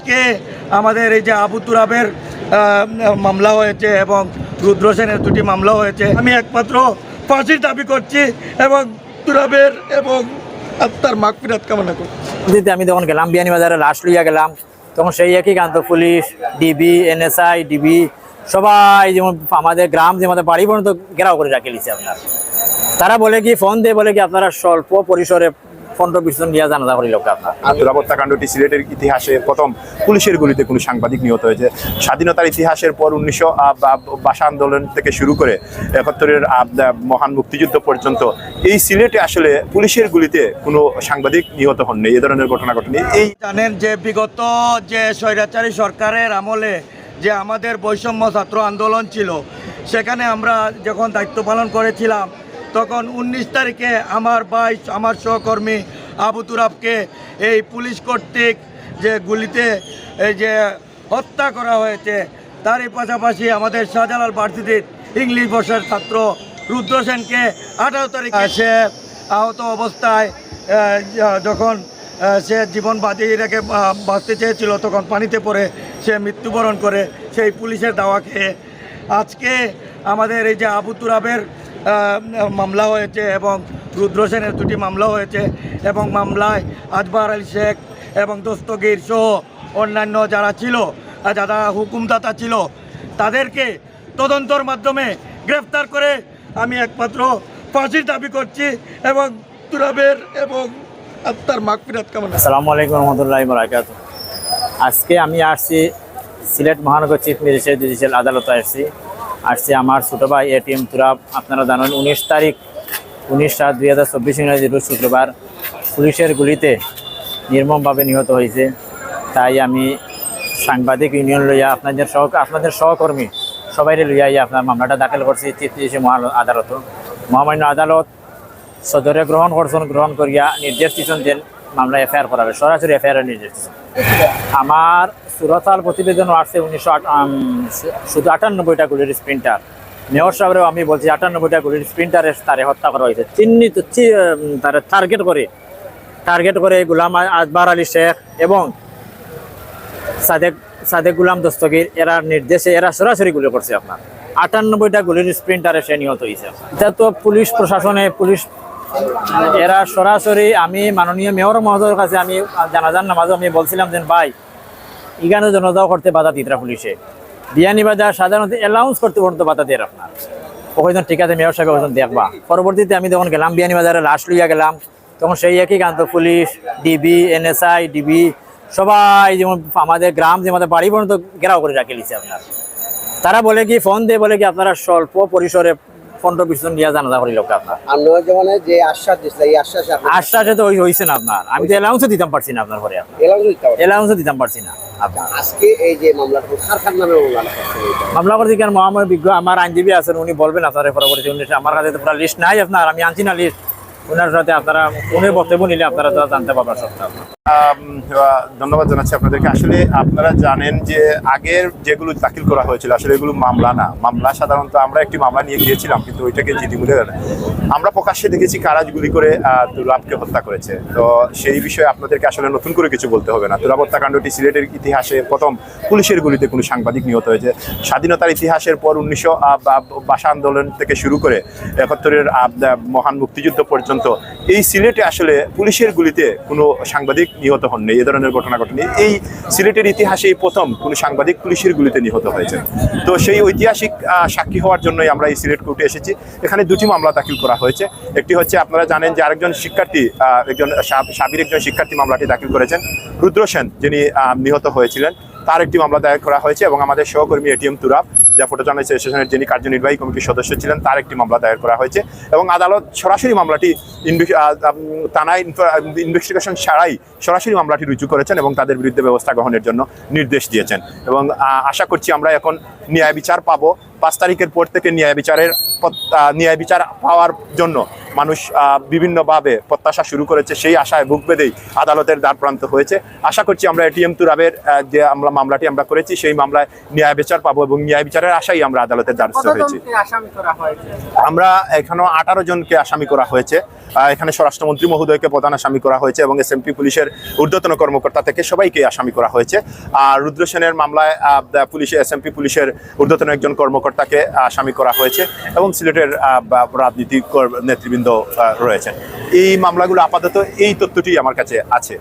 আজকে আমাদের এই যে আবু তুরাবের মামলা হয়েছে এবং রুদ্র সেনের দুটি মামলা হয়েছে, আমি একমাত্র ফাঁসির দাবি করছি এবং তুরাবের এবং আত্মার মাগফিরাত কামনা দিতে আমি তখন গেলাম বিয়ানীবাজারে লাশ লইয়া গেলাম, তখন সেই একই কান্ত পুলিশ, ডিবি, এনএসআই, ডিবি, সবাই যেমন আমাদের গ্রাম, যে আমাদের বাড়ি পর্যন্ত ঘেরাও করে রাখে লিছে আপনার। তারা বলে কি, ফোন দিয়ে বলে কি, আপনারা স্বল্প পরিসরে পনেরো বিশ জন গিয়া জানাজা করি লোক আপনার। আত্মরাবত্তা সিলেটের ইতিহাসে প্রথম পুলিশের গুলিতে কোনো সাংবাদিক নিহত হয়েছে। স্বাধীনতার ইতিহাসের পর উনিশশো ভাষা আন্দোলন থেকে শুরু করে একাত্তরের মহান মুক্তিযুদ্ধ পর্যন্ত এই সিলেটে আসলে পুলিশের গুলিতে কোনো সাংবাদিক নিহত হননি। এ ধরনের ঘটনা ঘটেনি। এই জানেন যে বিগত যে স্বৈরাচারী সরকারের আমলে যে আমাদের বৈষম্য ছাত্র আন্দোলন ছিল সেখানে আমরা যখন দায়িত্ব পালন করেছিলাম তখন উনিশ তারিখে আমার ভাই আমার সহকর্মী আবু তুরাবকে এই পুলিশ কর্তৃক যে গুলিতে এই যে হত্যা করা হয়েছে তারই পাশাপাশি আমাদের শাহজালাল ভার্সিটির ইংলিশ ভাষার ছাত্র রুদ্র সেনকে আঠারো তারিখে সে আহত অবস্থায় যখন সে জীবন বাঁচিয়ে রেখে বাঁচতে চেয়েছিল তখন পানিতে পড়ে সে মৃত্যুবরণ করে সেই পুলিশের দাওয়া খেয়ে আজকে আমাদের এই যে আবু তুরাবের মামলা হয়েছে এবং রুদ্র সেনের দুটি মামলা হয়েছে এবং মামলায় আজবার আলী শেখ এবং দস্তগীর সহ অন্যান্য যারা ছিল যারা হুকুমদাতা ছিল, তাদেরকে তদন্তর মাধ্যমে গ্রেফতার করে আমি একমাত্র ফাঁসির দাবি করছি এবং তুরাবের এবং আত্মার মাগফিরাত কামনা আসসালামু আলাইকুম রহমতুল্লাহ বরাকাত আজকে আমি আসছি সিলেট মহানগর চিফ ম্যাজিস্ট্রেট জুডিশিয়াল আদালতে আসছি। আসছি আমার ছোটো ভাই এটিএম তুরাব আপনারা জানেন, উনিশ তারিখ, উনিশ সাত দুই হাজার চব্বিশ ইংরাজি রোজ শুক্রবার। পুলিশের গুলিতে নির্মমভাবে নিহত হয়েছে। তাই আমি সাংবাদিক ইউনিয়ন লইয়া আপনাদের সহ, আপনাদের সহকর্মী সবাই লইয়া আপনার মামলাটা দাখিল করছি। ম্যাজিস্ট্রেট মহান আদালত। মহামান্য আদালত সদরে গ্রহণ করছেন গ্রহণ করিয়া নির্দেশ দিচ্ছেন যে মামলা এফআইআর করা হবে সরাসরি এফআইআর নির্দেশ আমার সুরতাল প্রতিবেদন আসছে উনিশশো শুধু আটানব্বইটা গুলির স্প্রিন্টার। মেয়র সাহেবরেও আমি বলছি আটানব্বইটা গুলির স্প্রিন্টারে তারে হত্যা করা হয়েছে। চিহ্নিত তারে টার্গেট করে টার্গেট করে গুলাম আজবার আলী শেখ এবং সাদেক সাদেক গুলাম দস্তগীর। এরা নির্দেশে, এরা সরাসরি গুলি করছে আপনার। আটানব্বইটা গুলির স্প্রিন্টারে সে নিহত হয়েছে এটা তো পুলিশ প্রশাসনে, পুলিশ এরা সরাসরি আমি মাননীয় মেয়র মহোদয়ের কাছে আমি জানাজার নামাজও আমি বলছিলাম যে, ভাই, ইগানো জনতাও করতে বাধা দিতরা পুলিশে। বিয়ানি বাজার সাধারণত অ্যালাউন্স করতে পর্যন্ত বাধা দিয়ে আপনার। ওখানে ঠিক আছে, মেয়র সাহেব ওখানে দেখবা। পরবর্তীতে আমি যখন গেলাম, বিয়ানি বাজারে লাশ লইয়া গেলাম, তখন সেই একই কান্ত পুলিশ, ডিবি, এনএসআই, ডিবি, সবাই যেমন আমাদের গ্রাম, যে আমাদের বাড়ি পর্যন্ত ঘেরাও করে রাখে লিছে আপনার। তারা বলে কি, ফোন দিয়ে বলে কি, আপনারা স্বল্প পরিসরে পনেরো বিশ জন নিয়ে জানাজা করি লোক আপনার? আর নজওয়ানে যে আশ্বাস দিছিল এই আশ্বাসে আশ্বাসে তো হইছে না আপনার। আমি তো এলাউন্সও দিতাম পারছি না আপনার ঘরে এলাউন্সও দিতে দিতাম পারছি না আজকে এই যে নামে। মামলা করতে কেন মহাময় বিজ্ঞ আমার আইনজীবী আছেন উনি বলবেন আপনার পরবর্তী আমার কাছে তো পুরো লিস্ট নাই আপনার আমি আনছি না লিস্ট ওনার সাথে আপনারা উনি বক্তব্য নিলে আপনারা তো জানতে পারবেন সবটা ধন্যবাদ জানাচ্ছি আপনাদেরকে। আসলে আপনারা জানেন যে আগের যেগুলো দাখিল করা হয়েছিল আসলে এগুলো মামলা না। মামলা সাধারণত আমরা একটি মামলা নিয়ে গিয়েছিলাম কিন্তু ওইটাকে জিডি বলে আমরা প্রকাশ্যে দেখেছি কারা গুলি করে আহ, তুরাবকে হত্যা করেছে। তো সেই বিষয়ে আপনাদেরকে আসলে নতুন করে কিছু বলতে হবে না। তুরাব হত্যাকাণ্ডটি সিলেটের ইতিহাসে প্রথম পুলিশের গুলিতে কোনো সাংবাদিক নিহত হয়েছে। স্বাধীনতার ইতিহাসের পর উনিশশো ভাষা আন্দোলন থেকে শুরু করে একাত্তরের মহান মুক্তিযুদ্ধ পর্যন্ত এই সিলেটে আসলে পুলিশের গুলিতে কোনো সাংবাদিক নিহত হননি এই ধরনের ঘটনা ঘটেনি। এই সিলেটের ইতিহাসে প্রথম কোনো সাংবাদিক পুলিশের গুলিতে নিহত হয়েছে। তো সেই ঐতিহাসিক সাক্ষী হওয়ার জন্যই আমরা এই সিলেট কোর্টে এসেছি। এখানে দুটি মামলা দাখিল করা হয়েছে। একটি হচ্ছে আপনারা জানেন যে আরেকজন শিক্ষার্থী একজন সাবির একজন শিক্ষার্থী মামলাটি দাখিল করেছেন। রুদ্র সেন যিনি নিহত হয়েছিলেন, তার একটি মামলা দায়ের করা হয়েছে এবং আমাদের সহকর্মী এটিএম তুরাব ফটো জার্নালিস্ট স্টেশনের যিনি কার্যনির্বাহী কমিটির সদস্য ছিলেন, তার একটি মামলা দায়ের করা হয়েছে এবং আদালত সরাসরি মামলাটি তানাই ইনভেস্টিগেশন ছাড়াই সরাসরি মামলাটি রুজু করেছেন এবং তাদের বিরুদ্ধে ব্যবস্থা গ্রহণের জন্য নির্দেশ দিয়েছেন। এবং আশা করছি আমরা এখন ন্যায় বিচার পাবো। পাঁচ তারিখের পর থেকে ন্যায় বিচারের ন্যায় বিচার পাওয়ার জন্য মানুষ আহ, বিভিন্নভাবে প্রত্যাশা শুরু করেছে সেই আশায় বুক বেঁধেই আদালতের দ্বার প্রান্ত হয়েছে। আশা করছি আমরা এটিএম তুরাবের যে আমরা মামলাটি আমরা করেছি সেই মামলায় ন্যায় বিচার পাবো এবং ন্যায় বিচারের আশাই আমরা আদালতের দ্বারস্থ হয়েছি। আমরা এখানেও আঠারো জনকে আসামি করা হয়েছে। এখানে স্বরাষ্ট্রমন্ত্রী মহোদয়কে প্রধান আসামি করা হয়েছে এবং এসএমপি পুলিশের ঊর্ধ্বতন কর্মকর্তা থেকে সবাইকে আসামি করা হয়েছে। আর রুদ্র সেনের মামলায় আহ, পুলিশে এসএমপি পুলিশের ঊর্ধ্বতন একজন কর্মকর্তাকে আসামি করা হয়েছে এবং সিলেটের রাজনীতিক কর- নেতৃবৃন্দ রয়েছে। রয়েছেন এই মামলাগুলো আপাতত এই তথ্যটি আমার কাছে আছে।